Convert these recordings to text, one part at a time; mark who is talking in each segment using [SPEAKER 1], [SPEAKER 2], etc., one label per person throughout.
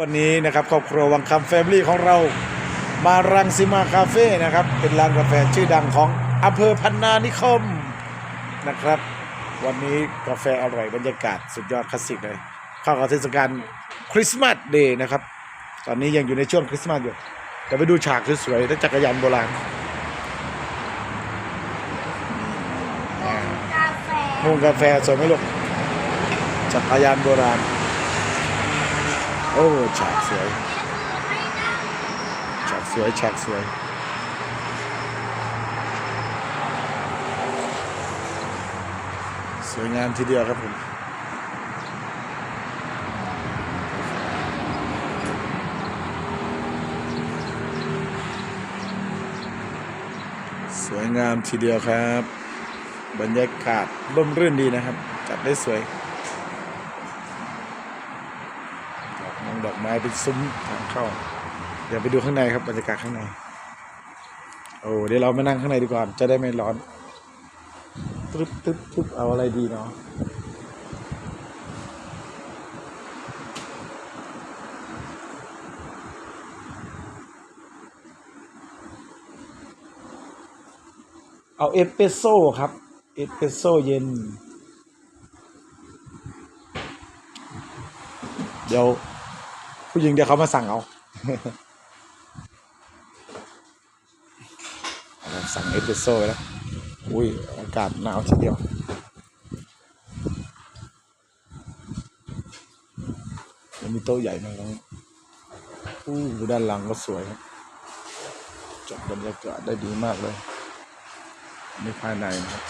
[SPEAKER 1] วันนี้นะครับครอบครัววังคำแฟมิลี่ของเรา มารังสิมาคาเฟ่นะครับ เป็นร้านกาแฟชื่อดังของอำเภอพันนานิคมนะครับ วันนี้กาแฟอร่อยบรรยากาศสุดยอดคลาสสิกเลยเข้ากับเทศกาลคริสต์มาสเดย์นะครับ ตอนนี้ยังอยู่ในช่วงคริสต์มาสอยู่เดี๋ยวไปดูฉากสวยๆและจักรยานโบราณอ่า
[SPEAKER 2] กาแฟ
[SPEAKER 1] มุงกาแฟสวยไหมลูกจักรยานโบราณ โอ้ฉากสวยฉากสวยฉากสวยสวยงามทีเดียวครับผมสวยงามทีเดียวครับ บรรยากาศร่มรื่นดีนะครับ จัดได้สวยดอกไม้ดอกไม้เป็นซุ้มทางเข้า เดี๋ยวไปดูข้างในครับบรรยากาศข้างในโอ้เดี๋ยวเรามานั่งข้างในดีกว่าจะได้ไม่ร้อนตึ๊บตึ๊บตึ๊บเอาอะไรดีเนาะเอาเอสเปรสโซ่ครับ เอสเปรสโซ่เย็น เดี๋ยว ผู้หญิงเดี๋ยวเขามาสั่งเอาสั่งเอสเปรสโซ่แล้ว อุ้ยอากาศหนาวทีเดียว มีโต๊ะใหญ่มากตรงนี้อู้ด้านหลังก็สวยครับจัดบรรยากาศได้ดีมากเลยนี่ภายในนะครับ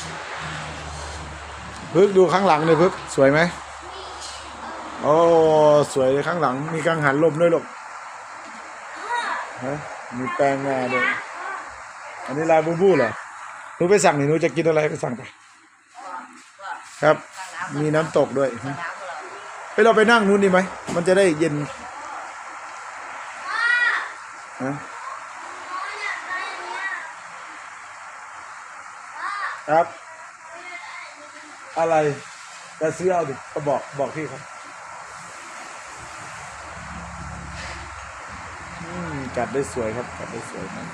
[SPEAKER 1] พึกดูข้างหลังเลยพึกสวยไหม โอ้สวยเลยข้างหลัง มีกังหันลมด้วยลูกฮะมีแปลงงาด้วยอันนี้ลายบูบูเหรอหนูไปสั่งหนูจะกินอะไรไปสั่งไปครับ มีน้ำตกด้วยฮะไปเราไปนั่งนู้นดีไหมมันจะได้เย็นฮะครับ อะไรจะซื้อเอาดิก็บอกบอกพี่ครับ อืมจัดได้สวยครับจัดได้สวยมาก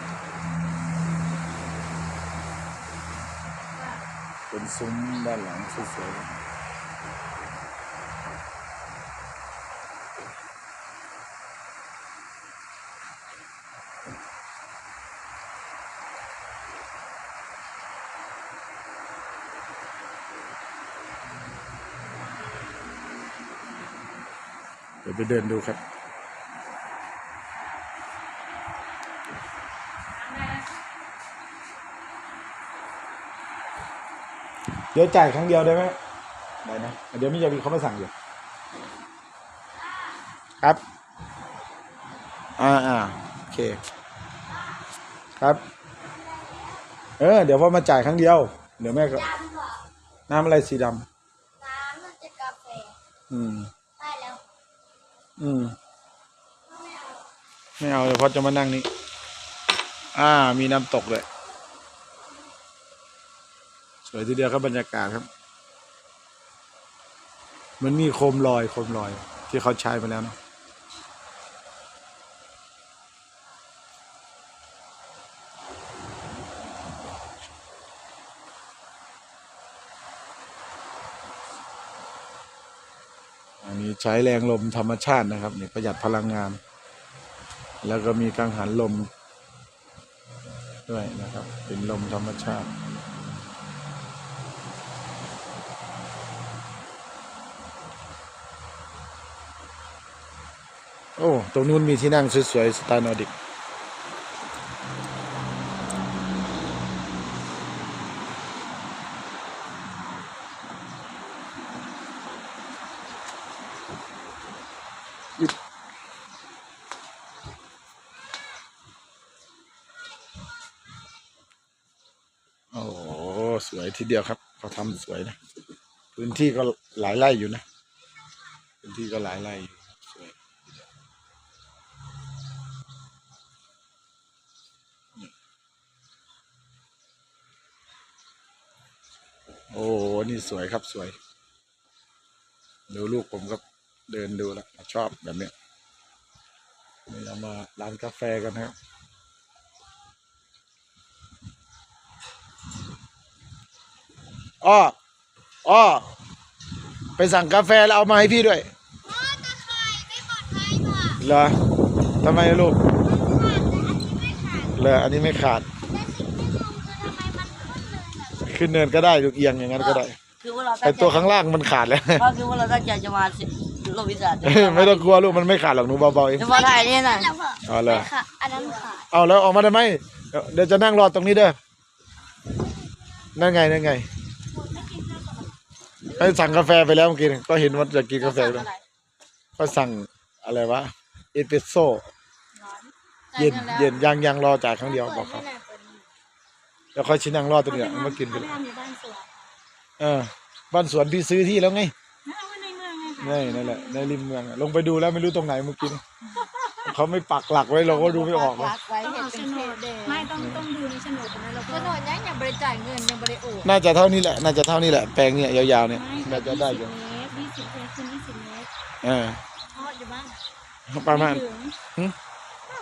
[SPEAKER 1] เป็นซุ้มด้านหลังสวยๆเดี๋ยวไปเดินดูครับ เดี๋ยวจ่ายครั้งเดียวได้ไหมได้นะ เดี๋ยวมิยาบีเขามาสั่งอยู่ ครับ อ่าอ่าโอเค ครับ เออ เดี๋ยวพ่อมาจ่ายครั้งเดียว เดี๋ยวแม่ก็
[SPEAKER 2] ดำเหรอ
[SPEAKER 1] น้ำอะไรสีด
[SPEAKER 2] น้ำมันจะกาแฟำ
[SPEAKER 1] อืม
[SPEAKER 2] ได้แล้ว
[SPEAKER 1] อืม
[SPEAKER 2] ไม่เอา
[SPEAKER 1] ไม่เอาเดี๋ยวพ่อจะมานั่งนี่ อ่า มีน้ำตกเลยส วยทีเดียวครับบรรยากาศครับ มันมีโคมลอยโคมลอย ที่เขาใช้มาแล้วนะอันนี้ใช้แรงลมธรรมชาตินะครับนี่ประหยัดพลังงาน แล้วก็มีกังหันลมด้วยนะครับ เป็นลมธรรมชาติ โอ้ ตรงนู้นมีที่นั่งสวยๆสไตล์นอร์ดิกโอ้โหสวยทีเดียวครับเขาทำสวยนะ พื้นที่ก็หลายไร่อยู่นะ พื้นที่ก็หลายไร่อยู่สวย โอ้โหนี่สวยครับสวย ดูลูกผมก็เดินดูแล้วชอบแบบเนี้ยนี่เรามาร้านกาแฟกันนะครับอ้ออ้อไปสั่งกาแฟแล้วเอามาให้พี่ด้วย
[SPEAKER 2] พ่อตะไคร่ไม่ปลอดภัยค่ะ
[SPEAKER 1] เหรอทำไมลูก
[SPEAKER 2] มันขาดแต่อันนี้ไม่ขาด
[SPEAKER 1] ขาด
[SPEAKER 2] แต่สิ่งที่งงคือทำไมมันขึ้นเลยแบบ
[SPEAKER 1] ขึ้นเนินก็ได้ลูกเอียงอย่างนั้นก็ได้
[SPEAKER 3] คือว่าเรา
[SPEAKER 1] แต่
[SPEAKER 3] ตั้งใจ
[SPEAKER 1] ตัวข้างล่างมันขาดแล้ว
[SPEAKER 3] ก็คือว่าเราตั้งใจจะมาสิโลกวิสา
[SPEAKER 1] ไม่ต้องกลัวลูกมันไม่ขาดหรอกหนูเบาๆเอง
[SPEAKER 3] จะมาถ่ายนี่น่ะ
[SPEAKER 2] แล้วพ่อ
[SPEAKER 1] เอาเลย
[SPEAKER 2] ไม่ขาดอันนั้นขาด
[SPEAKER 1] เอาแล้วออกมาทำไมเดี๋ยวเดี๋ยวจะนั่งรอตรงนี้เด้อ นั่นไงนั่นไงไปสั่งกาแฟไปแล้วเมื่อกี้ก็เห็นว่าจะกินกาแฟแล้วก็สั่งอะไรวะ เอสเปรสโซ่ เย็นเย็นยังยังรอจ่ายครั้งเดียวบอกเขา แล้วค่อยชิ้นนั่งรอตัวเนี้ยเอามากินไปเลยเออบ้านสวนพี่ซื้อที่แล้วไงนี่นั่นแหละในริมเมืองอะลงไปดูแล้วไม่รู้ตรงไหนเมื่อกี้เขาไม่ปักหลักไว้เราก็ดูไม่ออกเลย
[SPEAKER 3] รักไว้
[SPEAKER 4] ต้อง
[SPEAKER 3] เห็น
[SPEAKER 4] เอา
[SPEAKER 3] เป็น
[SPEAKER 4] โฉ
[SPEAKER 3] เข
[SPEAKER 4] น
[SPEAKER 3] ต
[SPEAKER 4] ดไม่ต้องต้องดูในโฉนดนะแล้ว
[SPEAKER 2] โฉ
[SPEAKER 4] ก็
[SPEAKER 2] นดยังยังบริจ่ายเงินยังบริโอน
[SPEAKER 1] น่าจะเท่านี้แหละน่าจะเท่านี้แหละแปลงเนี่ยยาวๆเนี่ยน่าจะได้อยู่
[SPEAKER 4] เมตรยี่สิบเมตรคูณยี่สิบเมตร
[SPEAKER 1] เออ
[SPEAKER 4] ทอดอยู่บ้าง
[SPEAKER 1] ประมาณ
[SPEAKER 4] ถึง
[SPEAKER 1] หึ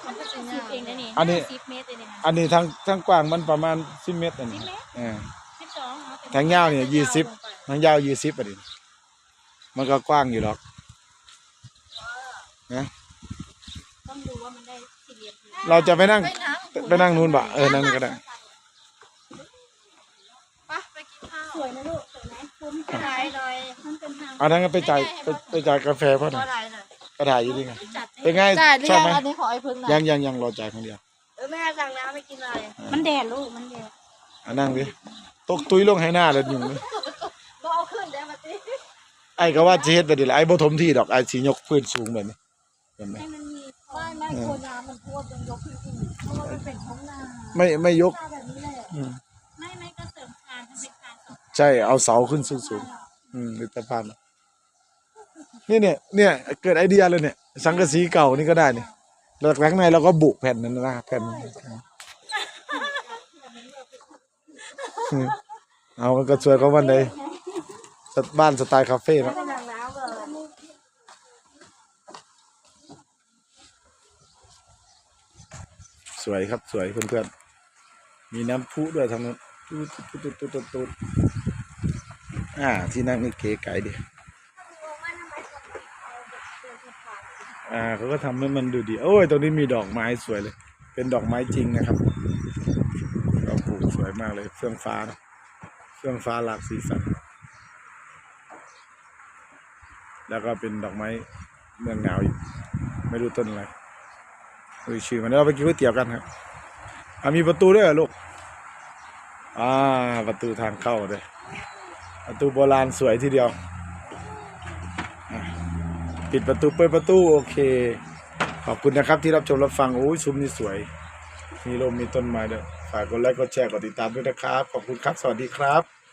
[SPEAKER 4] มันก็สิบเองนะนี่
[SPEAKER 1] อันนี้
[SPEAKER 4] สิบเมตรเองนะ
[SPEAKER 1] อันนี้ทั้งทั้งกว้างมันประมาณสิบเมตรอันนี้เออ
[SPEAKER 4] สิบสองเอาเป็น
[SPEAKER 1] ทางยาวเนี่ยยี่สิบทางยาวยี่สิบอันนี้มันก็กว้างอยู่หรอกนะ
[SPEAKER 4] ต้องดูว่ามันได้สี่เหลี่ยมผืน
[SPEAKER 1] เราจะไปนั่งไปนั่งนู้นบ่เออนั่งก็ได้
[SPEAKER 4] สวยนะลูกสวยไหมคุ้ม
[SPEAKER 2] ขายหน่อย
[SPEAKER 4] มันเป็นทาง
[SPEAKER 1] เอาทั้งนั้นไปจ่ายไปไปจ่ายกาแฟพ่อหน่
[SPEAKER 3] ก็
[SPEAKER 1] อย
[SPEAKER 3] ได้น่ะ
[SPEAKER 1] ก็ถ่ายอยู่นี่ไง
[SPEAKER 4] จัด
[SPEAKER 1] เป็นไง
[SPEAKER 3] จ่ายหรือ
[SPEAKER 1] ชอบ
[SPEAKER 3] ยัง
[SPEAKER 1] ไหม
[SPEAKER 3] อันนี้ขอไอ้พึ่งหน่อย
[SPEAKER 1] ยังยังยังรอจ่ายคนเดียว
[SPEAKER 3] เออแม่สั่งน้ำไม่กินอะไร
[SPEAKER 4] มันแดดลูกมันแดด
[SPEAKER 1] อะนั่งดิตกตุ้ยลงให้หน้าเลยยุงเลย
[SPEAKER 3] ก็เอาขึ้นได้มาติ
[SPEAKER 1] ไอ้ก็ว่าจะเฮ็ดไปดิละไอ้บ่ถมที่ดอกไอ้สิยกพื้นสูงแบบนี้เห็นไหม
[SPEAKER 4] ให้มันมี
[SPEAKER 3] ไม่ไม่กลัวน้ำมันท่วมจนยกขึ้นอีกเพราะว่ามันเป็นท้องนา
[SPEAKER 1] ไม่ไม่ยก
[SPEAKER 3] หน้าแบบนี้แหละ
[SPEAKER 1] อืม
[SPEAKER 4] ไม่ไม่ก็เสริมคานทำเป็นคานสอง
[SPEAKER 1] ใช่เอาเสาขึ้นสูงๆอืมเป็นสะพานนี่เนี่ยเนี่ยเกิดไอเดียเลยเนี่ย สังกะสีเก่านี่ก็ได้เนี่ย แล้วข้างในเราก็บุแผ่นนั้นนะแผ่นเอามันก็สวยก็วันใดสไตบ้านสไตล์คาเฟ่เนอะสวยครับสวยเพื่อนๆมีน้ำพุด้วยทางนู้นตูดตูดตูดตูดตูดตูดอ่าที่นั่งนี่เก๋ไก๋ดี อ่าเขาก็ทำให้มันดูดี โอ้ยตรงนี้มีดอกไม้สวยเลย เป็นดอกไม้จริงนะครับเราปลูกสวยมากเลยเฟื่องฟ้านะเฟื่องฟ้าหลากสีสันแล้วก็เป็นดอกไม้เมืองหนาวอยู่ไม่รู้ต้นอะไรดูชื่อมันเราไปกินก๋วยเตี๋ยวกันครับมีประตูด้วยหรอลูกอ่าประตูทางเข้าเลยประตูโบราณสวยทีเดียว ปิดประตูเปิดประตูโอเค ขอบคุณนะครับที่รับชมรับฟังโอ้ยซุ้มนี่สวย มีลมมีต้นไม้ด้วยฝากกดไลค์กดแชร์กดติดตามด้วยนะครับ ขอบคุณครับ สวัสดีครับ